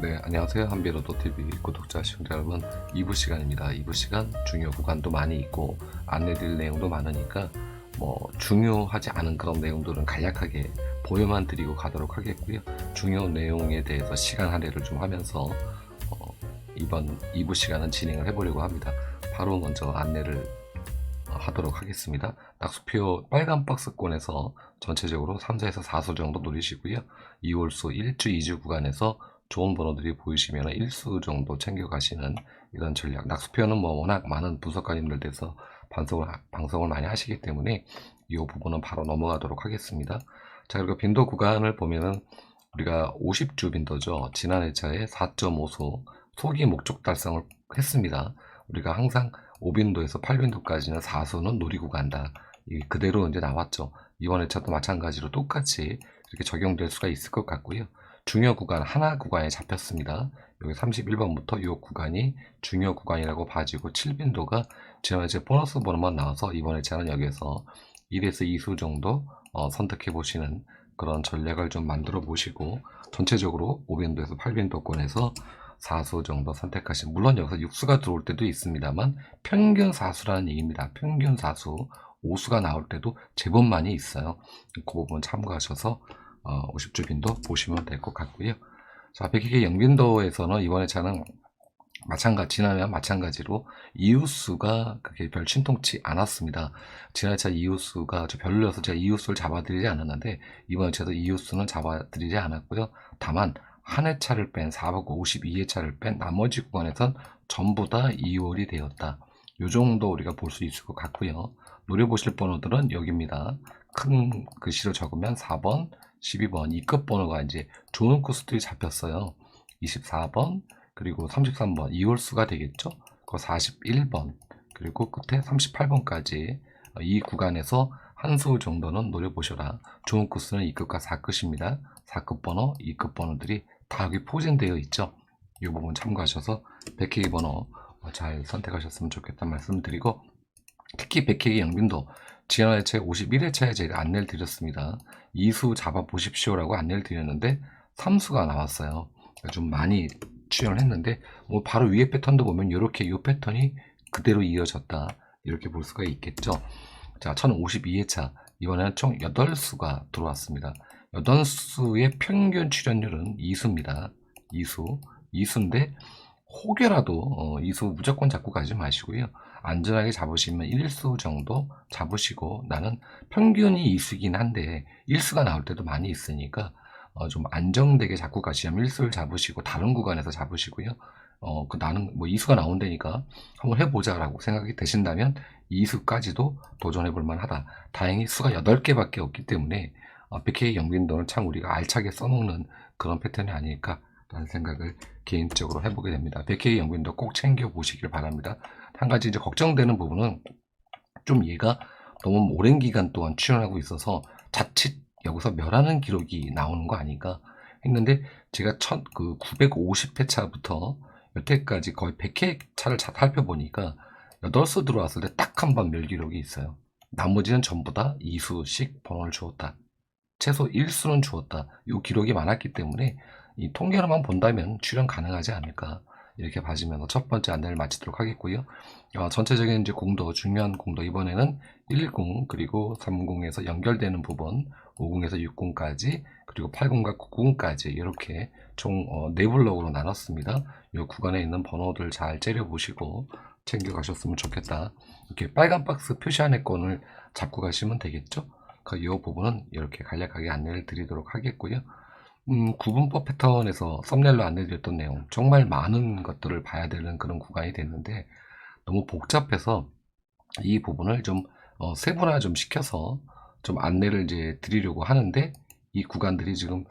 네, 안녕하세요. 한비로도TV 구독자 시청자 여러분. 2부 시간입니다. 2부 시간 중요 구간도 많이 있고 안내드릴 내용도 많으니까 뭐 중요하지 않은 그런 내용들은 간략하게 보여만 드리고 가도록 하겠고요. 중요 내용에 대해서 시간 할애를 좀 하면서 어, 이번 2부 시간은 진행을 해보려고 합니다. 바로 먼저 안내를 어, 하도록 하겠습니다. 낙수표 빨간 박스권에서 전체적으로 3사에서 4수 정도 노리시고요. 2홀수 1주, 2주 구간에서 좋은 번호들이 보이시면 1수 정도 챙겨가시는 이런 전략. 낙수표는 뭐 워낙 많은 분석가님들 돼서 방송을, 하- 방송을 많이 하시기 때문에 이 부분은 바로 넘어가도록 하겠습니다. 자, 그리고 빈도 구간을 보면은 우리가 50주 빈도죠. 지난 회차에 4.5수 소기 목적 달성을 했습니다. 우리가 항상 5빈도에서 8빈도까지는 4수는 노리고 간다. 이 그대로 이제 나왔죠. 이번 회차도 마찬가지로 똑같이 이렇게 적용될 수가 있을 것 같고요. 중요 구간 하나 구간에 잡혔습니다. 여기 31번부터 이 구간이 중요 구간이라고 봐지고 7빈도가 지난 회차에 보너스 번호만 나와서 이번 회차는 여기서 1에서 2수 정도 어, 선택해 보시는 그런 전략을 좀 만들어 보시고 전체적으로 5빈도에서 8빈도권에서 4수 정도 선택하시면 물론 여기서 6수가 들어올 때도 있습니다만 평균 4수라는 얘기입니다. 평균 4수 5수가 나올 때도 제법 많이 있어요. 그 부분 참고하셔서 어, 50주 빈도 보시면 될 것 같고요. 자, 백희계 영빈도에서는 이번에 차는 마찬가지, 지난해와 마찬가지로 이웃수가 그게 별 신통치 않았습니다. 지난해 차 이웃수가 저 별로여서 제가 이웃수를 잡아드리지 않았는데 이번 차도 이웃수는 잡아드리지 않았고요. 다만 한 회차를 뺀 4박 52회차를 뺀 나머지 구간에선 전부 다 2월이 되었다. 요 정도 우리가 볼 수 있을 것 같고요. 노려보실 번호들은 여기입니다. 큰 글씨로 적으면 4번, 12번 이 끝 번호가 이제 좋은 코스들이 잡혔어요. 24번 그리고 33번 2홀수가 되겠죠. 그 41번 그리고 끝에 38번까지 이 구간에서 한 수 정도는 노려보셔라. 좋은 코스는 2끝과 4끝입니다. 4끝 번호, 2끝 번호들이 다 여기 포진되어 있죠. 이 부분 참고하셔서 100K 번호 잘 선택하셨으면 좋겠다는 말씀 드리고 특히 100K 영빈도 지난 회차에 51회차에 제가 안내를 드렸습니다. 2수 잡아 보십시오라고 안내를 드렸는데 3수가 나왔어요. 좀 많이 출연을 했는데 뭐 바로 위에 패턴도 보면 이렇게 이 패턴이 그대로 이어졌다 이렇게 볼 수가 있겠죠. 자, 1052회차 이번에는 총 8수가 들어왔습니다. 8수의 평균 출연율은 2수입니다. 2수. 2수인데 혹여라도 어, 2수 무조건 잡고 가지 마시고요. 안전하게 잡으시면 1수 정도 잡으시고 나는 평균이 2수긴 한데 1수가 나올 때도 많이 있으니까 어, 좀 안정되게 잡고 가시면 1수를 잡으시고 다른 구간에서 잡으시고요. 어, 그 나는 뭐 2수가 나온다니까 한번 해보자라고 생각이 되신다면 2수까지도 도전해 볼 만하다. 다행히 수가 8개밖에 없기 때문에 어, 100K 영빈도는 참 우리가 알차게 써먹는 그런 패턴이 아닐까 라는 생각을 개인적으로 해보게 됩니다. 100K 영빈도 꼭 챙겨 보시길 바랍니다. 한 가지 이제 걱정되는 부분은 좀 얘가 너무 오랜 기간 동안 출연하고 있어서 자칫 여기서 멸하는 기록이 나오는 거 아닌가 했는데 제가 첫 그 950회 차부터 여태까지 거의 100회 차를 자- 살펴보니까 8수 들어왔을 때 딱 한 번 멸 기록이 있어요. 나머지는 전부 다 2수씩 번호를 주었다. 최소 1수는 주었다. 이 기록이 많았기 때문에 이 통계로만 본다면 출연 가능하지 않을까 이렇게 봐주면서 첫 번째 안내를 마치도록 하겠고요. 어, 전체적인 이제 공도 중요한 공도 이번에는 10 그리고 30에서 연결되는 부분 50에서 60까지 그리고 80과 90까지 이렇게 총 어, 네 블록으로 나눴습니다. 이 구간에 있는 번호들 잘 째려 보시고 챙겨 가셨으면 좋겠다. 이렇게 빨간 박스 표시안의 건을 잡고 가시면 되겠죠. 그 이 부분은 이렇게 간략하게 안내를 드리도록 하겠고요. 음, 구분법 패턴에서 썸네일로 안내드렸던 내용 정말 많은 것들을 봐야 되는 그런 구간이 됐는데 너무 복잡해서 이 부분을 좀 어, 세분화 좀 시켜서 좀 안내를 이제 드리려고 하는데 이 구간들이 지금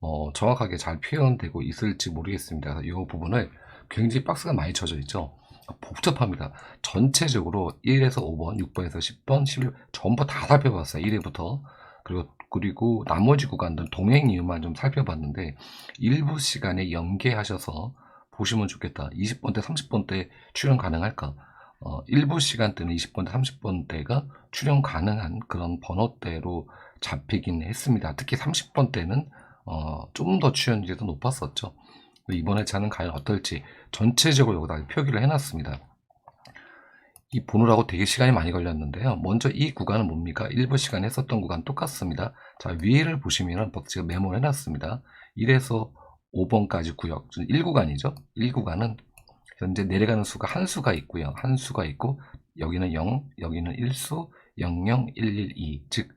어, 정확하게 잘 표현되고 있을지 모르겠습니다. 이 부분을 굉장히 박스가 많이 쳐져 있죠. 복잡합니다. 전체적으로 1에서 5번, 6번에서 10번, 11번 전부 다 살펴봤어요. 1회부터. 그리고 그리고 나머지 구간들 동행 이유만 좀 살펴봤는데 일부 시간에 연계하셔서 보시면 좋겠다. 20번 대 30번 대 출연 가능할까? 어, 일부 시간대는 20번 대 30번 대가 출연 가능한 그런 번호대로 잡히긴 했습니다. 특히 30번 대는 어, 좀 더 출연율이 더 높았었죠. 이번 회차는 과연 어떨지 전체적으로 여기다 표기를 해놨습니다. 이 보느라고 되게 시간이 많이 걸렸는데요. 먼저 이 구간은 뭡니까? 1부 시간에 했었던 구간 똑같습니다. 자, 위에를 보시면은 제가 메모를 해놨습니다. 1에서 5번까지 구역, 1구간이죠. 1구간은 현재 내려가는 수가 한 수가 있고요. 한 수가 있고, 여기는 0, 여기는 1수, 00, 112. 즉,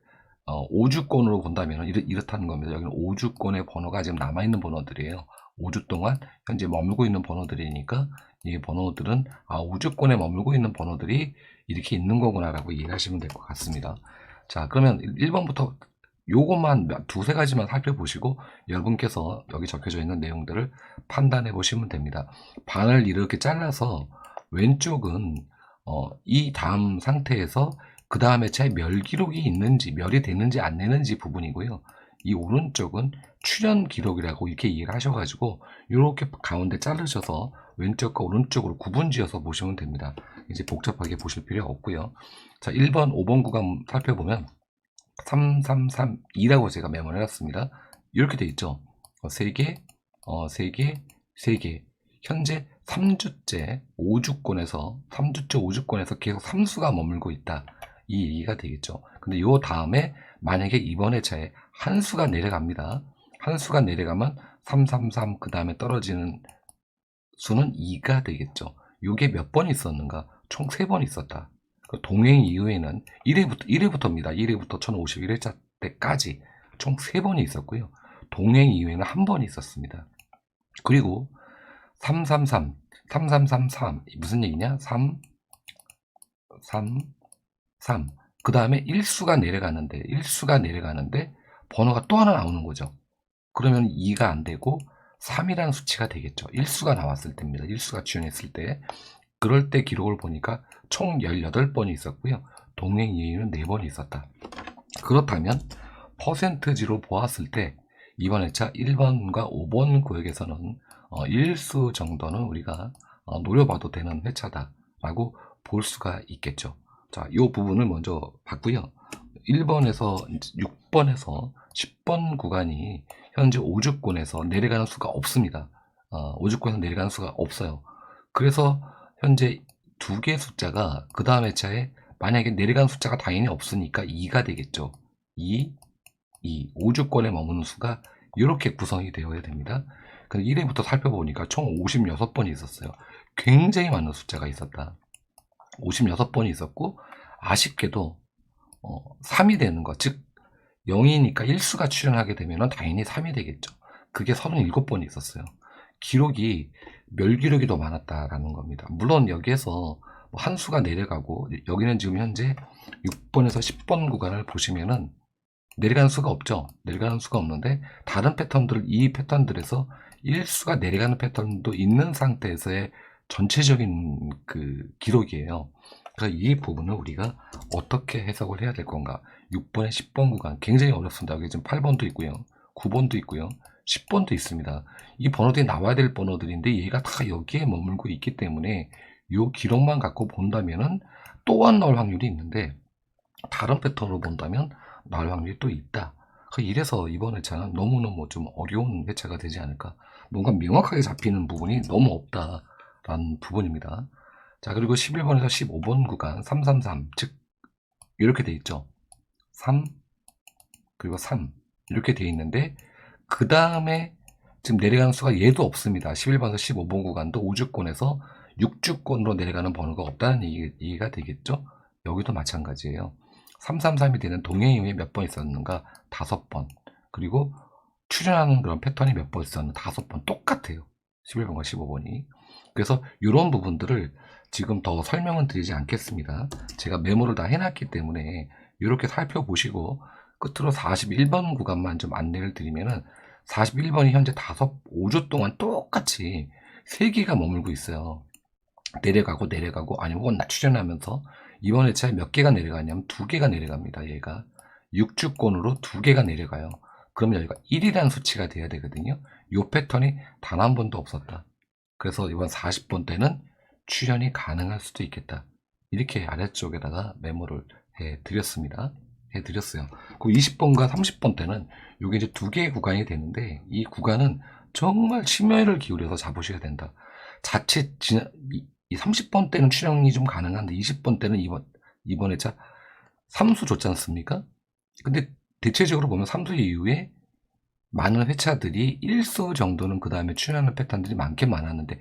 어, 5주권으로 본다면 이렇, 이렇다는 겁니다. 여기는 5주권의 번호가 지금 남아있는 번호들이에요. 5주 동안 현재 머물고 있는 번호들이니까 이 번호들은 아 5주권에 머물고 있는 번호들이 이렇게 있는 거구나라고 이해하시면 될 것 같습니다. 자 그러면 1번부터 요것만 두세 가지만 살펴보시고 여러분께서 여기 적혀져 있는 내용들을 판단해 보시면 됩니다. 반을 이렇게 잘라서 왼쪽은 어, 이 다음 상태에서 그 다음에 제멸 기록이 있는지 멸이 되는지 안 되는지 부분이고요. 이 오른쪽은 출연 기록이라고 이렇게 이해를 하셔가지고 이렇게 가운데 자르셔서 왼쪽과 오른쪽으로 구분 지어서 보시면 됩니다. 이제 복잡하게 보실 필요 없고요. 자, 1번, 5번 구간 살펴보면 3332라고 제가 메모를 해놨습니다. 이렇게 돼 있죠. 어, 3개, 어, 3개, 3개. 현재 3주째 5주권에서 3주째 5주권에서 계속 3수가 머물고 있다. 이 얘기가 되겠죠. 근데 요 다음에 만약에 이번 회차에 한 수가 내려갑니다. 한 수가 내려가면 333 그 다음에 떨어지는 수는 2가 되겠죠. 요게 몇 번 있었는가? 총 3번 있었다. 그 동행 이후에는 1회부터, 1회부터입니다. 1회부터 1051회차 때까지 총 3번이 있었고요. 동행 이후에는 한 번 있었습니다. 그리고 333, 3333 무슨 얘기냐? 3, 3, 3. 그 다음에 1수가 내려가는데 1수가 내려가는데 번호가 또 하나 나오는 거죠. 그러면 2가 안 되고 3이라는 수치가 되겠죠. 1수가 나왔을 때입니다. 1수가 지원했을 때. 그럴 때 기록을 보니까 총 18번이 있었고요. 동행 이유는 4번이 있었다. 그렇다면 퍼센트지로 보았을 때 이번 회차 1번과 5번 구역에서는 어, 1수 정도는 우리가 어, 노려봐도 되는 회차다라고 볼 수가 있겠죠. 자, 이 부분을 먼저 봤고요. 1번에서 6번에서 10번 구간이 현재 5주권에서 내려가는 수가 없습니다. 어, 5주권에서 내려가는 수가 없어요. 그래서 현재 두 개 숫자가 그 다음 회차에 만약에 내려가는 숫자가 당연히 없으니까 2가 되겠죠. 2, 2, 5주권에 머무는 수가 이렇게 구성이 되어야 됩니다. 근데 1회부터 살펴보니까 총 56번이 있었어요. 굉장히 많은 숫자가 있었다. 56번이 있었고 아쉽게도 어, 3이 되는 것, 즉 0이니까 1수가 출연하게 되면 당연히 3이 되겠죠. 그게 37번이 있었어요. 기록이 멸기록이 더 많았다라는 겁니다. 물론 여기에서 뭐한 수가 내려가고 여기는 지금 현재 6번에서 10번 구간을 보시면은 내려가는 수가 없죠. 내려가는 수가 없는데 다른 패턴들 이 패턴들에서 1수가 내려가는 패턴도 있는 상태에서의 전체적인 그 기록이에요. 그래서 이 부분을 우리가 어떻게 해석을 해야 될 건가? 6번에 10번 구간 굉장히 어렵습니다. 여기 지금 8번도 있고요. 9번도 있고요. 10번도 있습니다. 이 번호들이 나와야 될 번호들인데 얘가 다 여기에 머물고 있기 때문에 이 기록만 갖고 본다면은 또 안 나올 확률이 있는데 다른 패턴으로 본다면 나올 확률이 또 있다. 그 이래서 이번 회차는 너무너무 좀 어려운 회차가 되지 않을까. 뭔가 명확하게 잡히는 부분이 너무 없다 라는 부분입니다. 자, 그리고 11번에서 15번 구간 333, 즉 이렇게 돼 있죠. 3 그리고 3 이렇게 돼 있는데 그 다음에 지금 내려가는 수가 얘도 없습니다. 11번에서 15번 구간도 5주권에서 6주권으로 내려가는 번호가 없다는 얘기, 얘기가 되겠죠. 여기도 마찬가지예요. 333이 되는 동행 이후에 몇번 있었는가? 다섯 번. 그리고 출연하는 그런 패턴이 몇 번 있었는가? 다섯 번. 똑같아요. 11번과 15번이. 그래서 이런 부분들을 지금 더 설명은 드리지 않겠습니다. 제가 메모를 다 해놨기 때문에 이렇게 살펴보시고 끝으로 41번 구간만 좀 안내를 드리면은 41번이 현재 다섯 5주 동안 똑같이 3개가 머물고 있어요. 내려가고 내려가고 아니면 혹은 출연하면서 이번 회차에 몇 개가 내려가냐면 두 개가 내려갑니다. 얘가 6주권으로 두 개가 내려가요. 그러면 여기가 1이라는 수치가 돼야 되거든요. 이 패턴이 단 한 번도 없었다. 그래서 이번 40번 때는 출연이 가능할 수도 있겠다. 이렇게 아래쪽에다가 메모를 해 드렸습니다. 해 드렸어요. 그 20번과 30번 때는 이게 이제 두 개의 구간이 되는데 이 구간은 정말 심혈을 기울여서 잡으셔야 된다. 자칫 이, 이 30번 때는 출연이 좀 가능한데 20번 때는 이번, 이번에 자, 삼수 줬지 않습니까? 근데 대체적으로 보면 삼수 이후에 많은 회차들이 1수 정도는 그 다음에 출연하는 패턴들이 많긴 많았는데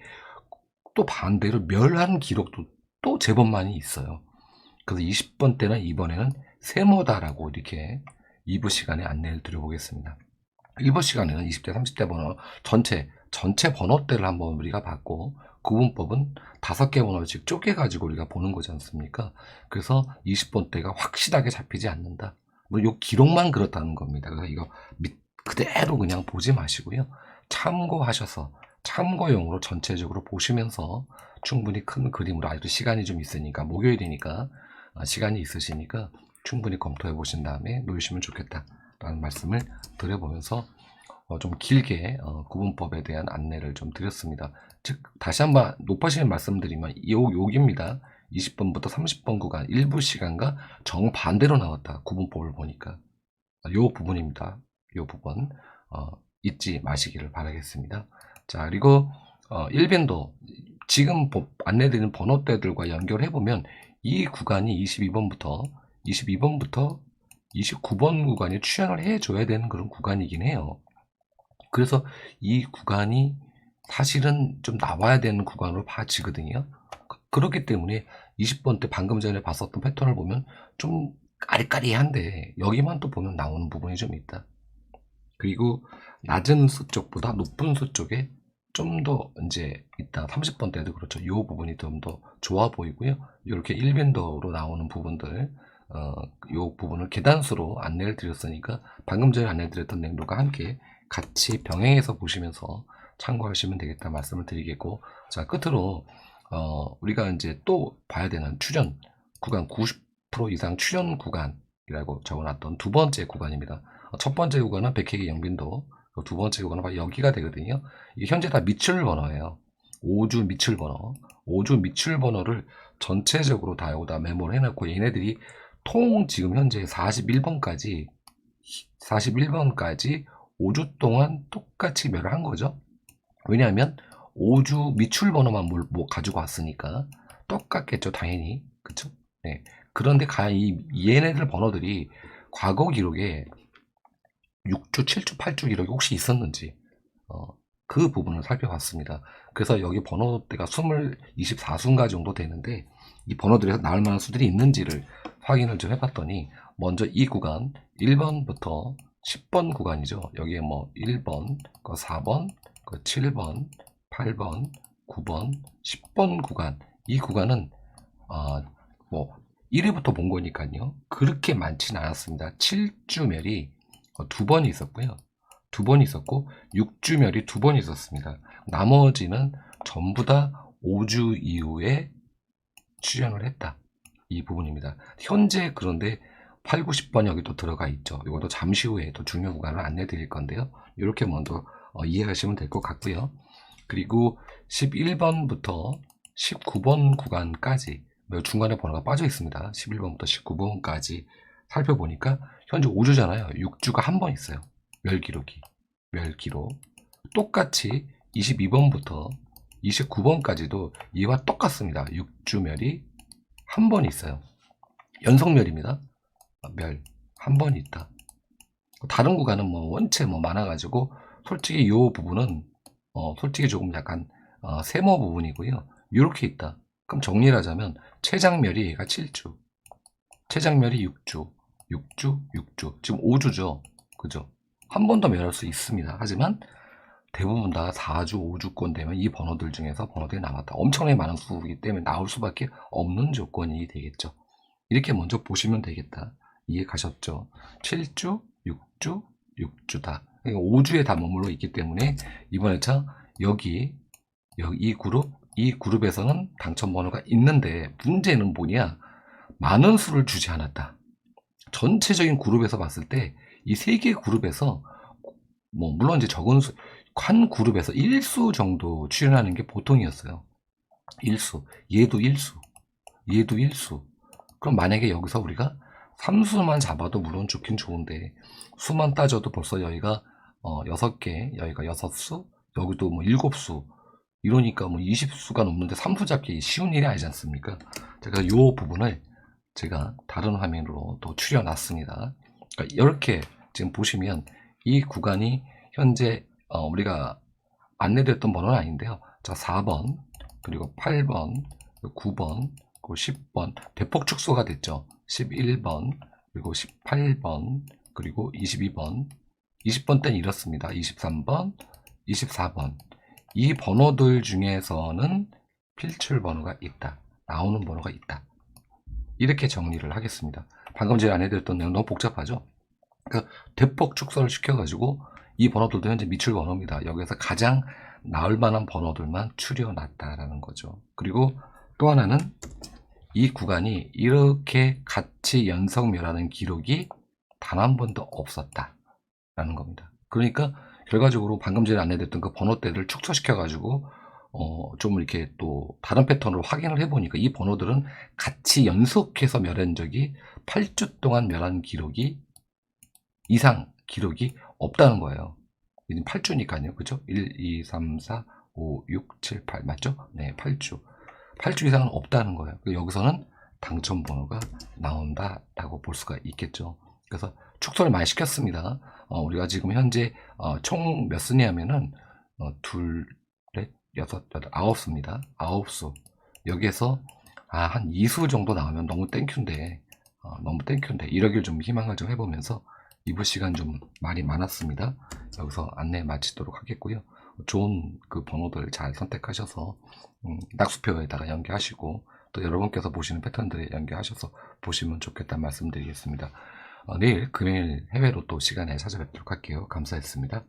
또 반대로 멸한 기록도 또 제법 많이 있어요. 그래서 20번 때는 이번에는 세모다라고 이렇게 2부 시간에 안내를 드려보겠습니다. 1부 시간에는 20대, 30대 번호 전체, 전체 번호대를 한번 우리가 봤고 구분법은 다섯 개 번호씩 쪼개가지고 우리가 보는 거지 않습니까? 그래서 20번 대가 확실하게 잡히지 않는다. 뭐 요 기록만 그렇다는 겁니다. 그래서 이거 밑- 그대로 그냥 보지 마시고요. 참고하셔서 참고용으로 전체적으로 보시면서 충분히 큰 그림으로 아직도 시간이 좀 있으니까 목요일이니까 아, 시간이 있으시니까 충분히 검토해 보신 다음에 놓으시면 좋겠다라는 말씀을 드려보면서 어, 좀 길게 어, 구분법에 대한 안내를 좀 드렸습니다. 즉 다시 한번 높아시는 말씀드리면 요 여기입니다. 20번부터 30번 구간 일부 시간과 정반대로 나왔다. 구분법을 보니까 요 부분입니다. 요 부분 어, 잊지 마시기를 바라겠습니다. 자 그리고 어, 1변도 지금 보- 안내드리는 번호대들과 연결해 보면 이 구간이 22번부터 22번부터 29번 구간이 출연을 해줘야 되는 그런 구간이긴 해요. 그래서 이 구간이 사실은 좀 나와야 되는 구간으로 봐지거든요. 그- 그렇기 때문에 20번 때 방금 전에 봤었던 패턴을 보면 좀 까리까리한데 여기만 또 보면 나오는 부분이 좀 있다. 그리고 낮은 수 쪽보다 높은 수 쪽에 좀 더 이제 있다. 30번 때도 그렇죠. 이 부분이 좀 더 좋아 보이고요. 이렇게 1밴더로 나오는 부분들, 어, 이 부분을 계단수로 안내를 드렸으니까 방금 전에 안내 드렸던 내용과 함께 같이 병행해서 보시면서 참고하시면 되겠다 말씀을 드리겠고, 자, 끝으로, 어, 우리가 이제 또 봐야 되는 출연 구간 90% 이상 출연 구간이라고 적어놨던 두 번째 구간입니다. 어, 첫 번째 구간은 백회기 영빈도, 두 번째 구간은 바로 여기가 되거든요. 이게 현재 다 미출 번호예요. 5주 미출 번호. 5주 미출 번호를 전체적으로 다 여기다 메모를 해놓고 얘네들이 통 지금 현재 41번까지 41번까지 5주 동안 똑같이 멸을 한 거죠. 왜냐하면 5주 미출 번호만 뭘- 뭐 가지고 왔으니까 똑같겠죠, 당연히. 그쵸? 네. 그런데 가, 이, 얘네들 번호들이 과거 기록에 6주, 7주, 8주 기록이 혹시 있었는지, 어, 그 부분을 살펴봤습니다. 그래서 여기 번호대가 20, 24수인가 정도 되는데, 이 번호들에서 나올 만한 수들이 있는지를 확인을 좀 해봤더니, 먼저 이 구간, 1번부터 10번 구간이죠. 여기에 뭐 1번, 그 4번, 그 7번, 8번, 9번, 10번 구간. 이 구간은, 아, 뭐, 1회부터 본 거니까요. 그렇게 많지는 않았습니다. 7주멸이 두 번이 있었고요. 두 번이 있었고, 6주멸이 두 번 있었습니다. 나머지는 전부 다 5주 이후에 출연을 했다. 이 부분입니다. 현재 그런데 8, 90번 여기 또 들어가 있죠. 이것도 잠시 후에 또 중요 구간을 안내 드릴 건데요. 이렇게 먼저 어, 이해하시면 될 것 같고요. 그리고 11번부터 19번 구간까지 뭐 중간에 번호가 빠져 있습니다. 11번부터 19번까지 살펴보니까 현재 5주잖아요. 6주가 한 번 있어요. 멸 기록이. 멸 기록. 똑같이 22번부터 29번까지도 이와 똑같습니다. 6주 멸이 한 번 있어요. 연속 멸입니다. 멸. 한 번 있다. 다른 구간은 뭐 원체 뭐 많아가지고 솔직히 이 부분은 어 솔직히 조금 약간 어, 세모 부분이고요. 이렇게 있다. 그럼 정리를 하자면 최장멸이 얘가 7주, 최장멸이 6주, 6주, 6주. 지금 5주죠. 그죠? 한 번더 멸할 수 있습니다. 하지만 대부분 다 4주, 5주권 되면 이 번호들 중에서 번호들이 남았다. 엄청나게 많은 수이기 때문에 나올 수밖에 없는 조건이 되겠죠. 이렇게 먼저 보시면 되겠다. 이해 가셨죠? 7주, 6주, 6주다. 5주에 다 머물러 있기 때문에 이번에 차 여기 여기 이 그룹 이 그룹에서는 당첨 번호가 있는데 문제는 뭐냐? 많은 수를 주지 않았다. 전체적인 그룹에서 봤을 때 이 세 개 그룹에서 뭐 물론 이제 적은 수, 한 그룹에서 1수 정도 출연하는 게 보통이었어요. 1수. 얘도 1수. 얘도 1수. 그럼 만약에 여기서 우리가 3수만 잡아도 물론 좋긴 좋은데 수만 따져도 벌써 여기가 어, 6개, 여기가 6수, 여기도 뭐 일곱 수 이러니까 뭐 20수가 넘는데 3수 잡기 쉬운 일이 아니지 않습니까? 제가 이 부분을 제가 다른 화면으로 또 추려놨습니다. 그러니까 이렇게 지금 보시면 이 구간이 현재 어, 우리가 안내됐던 번호는 아닌데요. 자, 4번, 그리고 8번, 9번, 그리고 10번, 대폭 축소가 됐죠. 11번, 그리고 18번, 그리고 22번, 20번 때는 이렇습니다. 23번, 24번. 이 번호들 중에서는 필출 번호가 있다. 나오는 번호가 있다. 이렇게 정리를 하겠습니다. 방금 제가 안내드렸던 내용 너무 복잡하죠? 그러니까 대폭 축소를 시켜가지고 이 번호들도 현재 미출 번호입니다. 여기서 가장 나올 만한 번호들만 추려놨다라는 거죠. 그리고 또 하나는 이 구간이 이렇게 같이 연속멸하는 기록이 단 한 번도 없었다라는 겁니다. 그러니까 결과적으로 방금 전에 안내됐던 그 번호대를 축소시켜가지고 어, 좀 이렇게 또 다른 패턴으로 확인을 해보니까 이 번호들은 같이 연속해서 멸한 적이 8주 동안 멸한 기록이 이상 기록이 없다는 거예요. 이제 8주니까요. 그죠? 1, 2, 3, 4, 5, 6, 7, 8 맞죠? 네, 8주. 8주 이상은 없다는 거예요. 여기서는 당첨 번호가 나온다라고 볼 수가 있겠죠. 그래서 축소를 많이 시켰습니다. 어, 우리가 지금 현재 어, 총몇 수냐면은 어, 둘, 넷, 여섯, 여덟, 아홉 수입니다. 아홉 수. 여기에서 아, 한 2수 정도 나오면 너무 땡큐인데 어, 너무 땡큐인데 이러길 좀 희망을 좀 해보면서 2부 시간 좀 말이 많았습니다. 여기서 안내 마치도록 하겠고요. 좋은 그 번호들 잘 선택하셔서 음, 낙수표에다가 연계하시고 또 여러분께서 보시는 패턴들에 연계하셔서 보시면 좋겠다는 말씀드리겠습니다. 어, 내일 금요일 해외로 또 시간에 찾아뵙도록 할게요. 감사했습니다.